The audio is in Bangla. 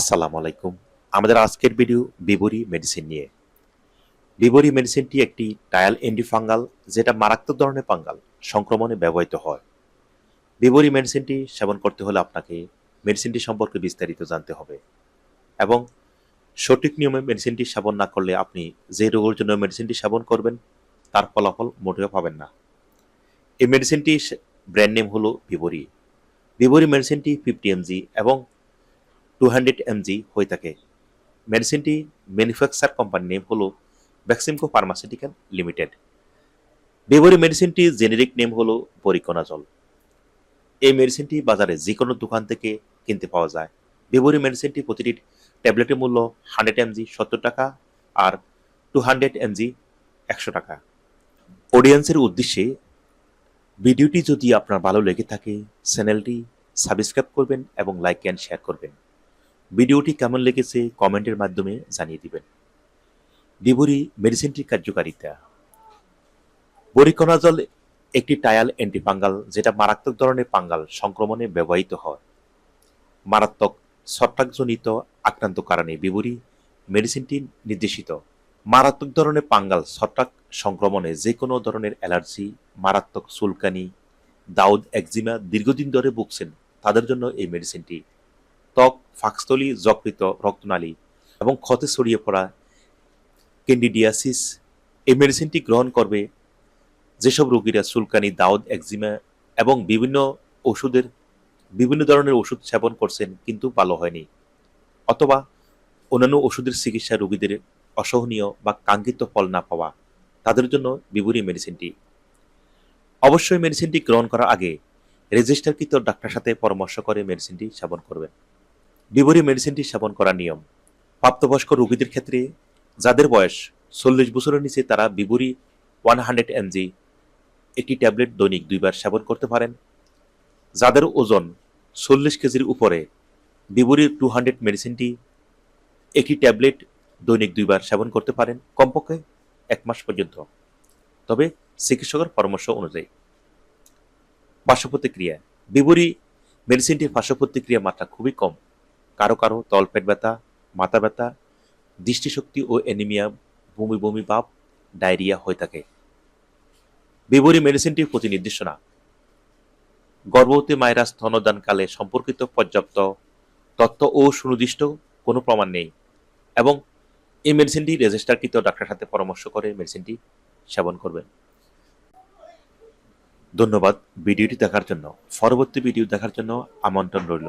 আসসালামু আলাইকুম। আমাদের আজকের ভিডিও বিবরি মেডিসিন নিয়ে। বিবরি মেডিসিনটি একটি টায়াল এন্টিফাঙ্গাল যেটা মারাত্মক ধরনের ফাঙ্গাল, সংক্রমণে ব্যবহৃত হয়। বিবরি মেডিসিনটি সেবন করতে হলে আপনাকে মেডিসিনটি সম্পর্কে বিস্তারিত জানতে হবে এবং সঠিক নিয়মে মেডিসিনটি সেবন না করলে আপনি যে রোগের জন্য মেডিসিনটি সেবন করবেন, তার ফলাফল মোটেও পাবেন না। এই মেডিসিনটি ব্র্যান্ড নেম হলো বিবরি। বিবরি মেডিসিনটি ফিফটি এমজি এবং টু হান্ড্রেড এমজি হয়ে থাকে। মেডিসিনটি ম্যানুফ্যাকচার কোম্পানির নেম হলো ভ্যাক্সিমকো ফার্মাসিউটিক্যাল লিমিটেড বেবরি মেডিসিনটি জেনেরিক নেম হলো পরিকোনাজল এই মেডিসিনটি বাজারে যে কোনো দোকান থেকে কিনতে পাওয়া যায়। বেবরি মেডিসিনটি প্রতিটি ট্যাবলেটের মূল্য হান্ড্রেড এমজি সত্তর টাকা আর টু হান্ড্রেড এমজি একশো টাকা। অডিয়েন্সের উদ্দেশ্যে ভিডিওটি যদি আপনার ভালো লেগে থাকে চ্যানেলটি সাবস্ক্রাইব করবেন এবং লাইক অ্যান্ড শেয়ার করবেন। ভিডিওটি কেমন লেগেছে কমেন্টের মাধ্যমে জানিয়ে দিবেন। ডিবরি মেডিসিনটির কার্যকারিতা। বরিকোনাজল একটি টায়াল অ্যান্টিপাঙ্গাল যেটা মারাত্মক ধরনের পাঙ্গাল সংক্রমণে ব্যবহৃত হয়। মারাত্মক ছত্রাকজনিত আক্রান্ত কারণে বিবরি মেডিসিনটি নির্দেশিত। মারাত্মক ধরনের পাঙ্গাল ছত্রাক সংক্রমণে যে কোনো ধরনের অ্যালার্জি, মারাত্মক চুলকানি, দাউদ, একজিমা দীর্ঘদিন ধরে ভুগছেন, তাদের জন্য এই মেডিসিনটি ত্বক ফাঁকস্থলী যকৃত রক্তনালী এবং ক্ষতে ছড়িয়ে পড়া ক্যান্ডিডিয়াসিস এই মেডিসিনটি গ্রহণ করবে যেসব রোগীরা চুলকানি, দাউদ, একজিমা এবং বিভিন্ন ওষুধের, বিভিন্ন ধরনের ওষুধ সেবন করছেন কিন্তু ভালো হয়নি। অথবা অন্যান্য ওষুধের চিকিৎসা রোগীদের অসহনীয় বা কাঙ্ক্ষিত ফল না পাওয়া। তাদের জন্য বিবরী মেডিসিনটি। অবশ্যই মেডিসিনটি গ্রহণ করার আগে রেজিস্টারকৃত ডাক্তার সাথে পরামর্শ করে মেডিসিনটি সেবন করবেন। বিবরী মেডিসিনটি সেবন করার নিয়ম। প্রাপ্তবয়স্ক রোগীদের ক্ষেত্রে যাদের বয়স চল্লিশ বছরের নিচে তারা বিবরী ওয়ান হান্ড্রেড এমজি একটি ট্যাবলেট দৈনিক দুইবার সেবন করতে পারেন। যাদের ওজন চল্লিশ কেজির উপরে বিবরী টু হান্ড্রেড মেডিসিনটি একটি ট্যাবলেট দৈনিক দুইবার সেবন করতে পারেন কমপক্ষে এক মাস পর্যন্ত। তবে চিকিৎসকের পরামর্শ অনুযায়ী। পার্শ্বপ্রতিক্রিয়া। বিবরী মেডিসিনটির পার্শ্বপ্রতিক্রিয়া মাত্রা খুবই কম। কারও কারও তলপেট ব্যথা, মাথা ব্যথা, দৃষ্টিশক্তি ও অ্যানিমিয়া বমি বমি ভাব ডায়রিয়া হয়ে থাকে। বিবরী মেডিসিনটির প্রতি নির্দেশনা গর্ভবতী মায়েরা স্তনদানকালে সম্পর্কিত পর্যাপ্ত তথ্য ও সুনির্দিষ্ট কোনো প্রমাণ নেই এবং এই মেডিসিনটি রেজিস্টারকৃত ডাক্তার সাথে পরামর্শ করে মেডিসিনটি সেবন করবেন। ধন্যবাদ ভিডিওটি দেখার জন্য। পরবর্তী ভিডিও দেখার জন্য আমন্ত্রণ রইল।